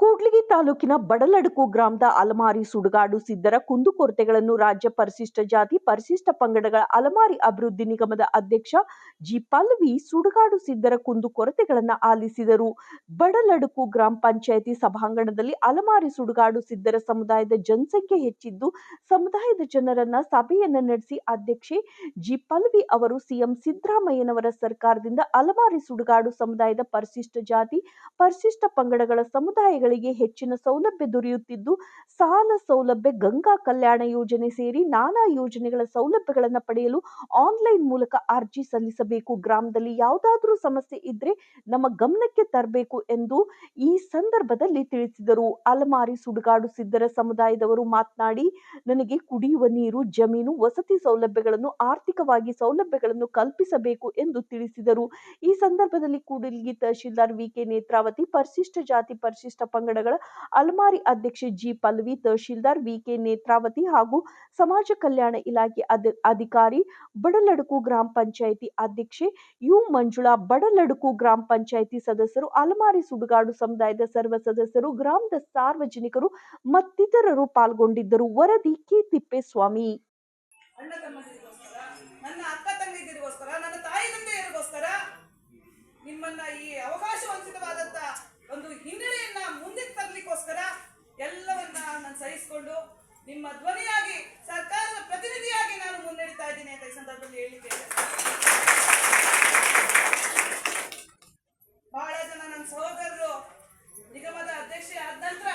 ಕೂಡ್ಲಿಗಿ ತಾಲೂಕಿನ ಬಡಲಡುಕು ಗ್ರಾಮದ ಅಲಮಾರಿ ಸುಡುಗಾಡು ಸಿದ್ದರ ಕುಂದುಕೊರತೆಗಳನ್ನು ರಾಜ್ಯ ಪರಿಶಿಷ್ಟ ಜಾತಿ, ಪರಿಶಿಷ್ಟ ಪಂಗಡಗಳ ಅಲಮಾರಿ ಅಭಿವೃದ್ಧಿ ನಿಗಮದ ಅಧ್ಯಕ್ಷ ಜಿ ಪಲ್ವಿ ಸುಡುಗಾಡು ಸಿದ್ದರ ಕುಂದುಕೊರತೆಗಳನ್ನು ಆಲಿಸಿದರು. ಬಡಲಡುಕು ಗ್ರಾಮ ಪಂಚಾಯಿತಿ ಸಭಾಂಗಣದಲ್ಲಿ ಅಲಮಾರಿ ಸುಡುಗಾಡು ಸಿದ್ದರ ಸಮುದಾಯದ ಜನಸಂಖ್ಯೆ ಹೆಚ್ಚಿದ್ದು, ಸಮುದಾಯದ ಜನರನ್ನ ಸಭೆಯನ್ನ ನಡೆಸಿ ಅಧ್ಯಕ್ಷೆ ಜಿ ಪಲ್ವಿ ಅವರು ಸಿಎಂ ಸಿದ್ದರಾಮಯ್ಯನವರ ಸರ್ಕಾರದಿಂದ ಅಲಮಾರಿ ಸುಡುಗಾಡು ಸಮುದಾಯದ ಪರಿಶಿಷ್ಟ ಜಾತಿ, ಪರಿಶಿಷ್ಟ ಪಂಗಡಗಳ ಸಮುದಾಯಗಳಿಗೆ ಹೆಚ್ಚಿನ ಸೌಲಭ್ಯ ದೊರೆಯುತ್ತಿದ್ದು, ಸಾಲ ಸೌಲಭ್ಯ, ಗಂಗಾ ಕಲ್ಯಾಣ ಯೋಜನೆ ಸೇರಿ ನಾನಾ ಯೋಜನೆಗಳ ಸೌಲಭ್ಯಗಳನ್ನು ಪಡೆಯಲು ಆನ್ಲೈನ್ ಮೂಲಕ ಅರ್ಜಿ ಸಲ್ಲಿಸಬೇಕು. ಗ್ರಾಮದಲ್ಲಿ ಯಾವುದಾದರೂ ಸಮಸ್ಯೆ ಇದ್ರೆ ನಮ್ಮ ಗಮನಕ್ಕೆ ತರಬೇಕು ಎಂದು ಈ ಸಂದರ್ಭದಲ್ಲಿ ತಿಳಿಸಿದರು. ಅಲಮಾರಿ ಸುಡುಗಾಡು ಸಿದ್ದರ ಸಮುದಾಯದವರು ಮಾತನಾಡಿ, ನನಗೆ ಕುಡಿಯುವ ನೀರು, ಜಮೀನು, ವಸತಿ ಸೌಲಭ್ಯಗಳನ್ನು, ಆರ್ಥಿಕವಾಗಿ ಸೌಲಭ್ಯಗಳನ್ನು ಕಲ್ಪಿಸಬೇಕು ಎಂದು ತಿಳಿಸಿದರು. ಈ ಸಂದರ್ಭದಲ್ಲಿ ಕೂಡಲಿಗಿ ತಹಶೀಲ್ದಾರ್ ವಿಕೆ ನೇತ್ರಾವತಿ ಪರಿಶಿಷ್ಟ ಜಾತಿ ಪರಿಶಿಷ್ಟ ಪಂಗಡಗಳ ಅಲ್ಮಾರಿ ಅಧ್ಯಕ್ಷೆ ಜಿ. ಪಲ್ವಿ, ತಹಶೀಲ್ದಾರ್ ವಿಕೆ ನೇತ್ರಾವತಿ ಹಾಗೂ ಸಮಾಜ ಕಲ್ಯಾಣ ಇಲಾಖೆ ಅಧ- ಅಧಿಕಾರಿ ಬಡಲಡುಕು ಗ್ರಾಮ ಪಂಚಾಯಿತಿ ಅಧ್ಯಕ್ಷೆ ಯು. ಮಂಜುಳಾ, ಬಡಲಡುಕು ಗ್ರಾಮ ಪಂಚಾಯಿತಿ ಸದಸ್ಯರು, ಅಲ್ಮಾರಿ ಸುಡುಗಾಡು ಸಮುದಾಯದ ಸರ್ವ ಸದಸ್ಯರು, ಗ್ರಾಮದ ಸಾರ್ವಜನಿಕರು ಮತ್ತಿತರರು ಪಾಲ್ಗೊಂಡಿದ್ದರು. ವರದಿ ಕೆ. ತಿಪ್ಪೇಸ್ವಾಮಿ. ನಿಮ್ಮನ್ನ ಈ ಅವಕಾಶ ವಂಚಿತವಾದಂತ ನಿಮ್ಮ ಧ್ವನಿಯಾಗಿ ಸರ್ಕಾರದ ಪ್ರತಿನಿಧಿಯಾಗಿ ನಾನು ಮುನ್ನಡೀತಾ ಇದ್ದೀನಿ ಅಂತ ಈ ಸಂದರ್ಭದಲ್ಲಿ ಹೇಳಿದ್ದೇನೆ ಬಹಳ ಜನ ನನ್ನ ಸಹೋದರರು, ನಿಗಮದ ಅಧ್ಯಕ್ಷೆ ಆದ ನಂತರ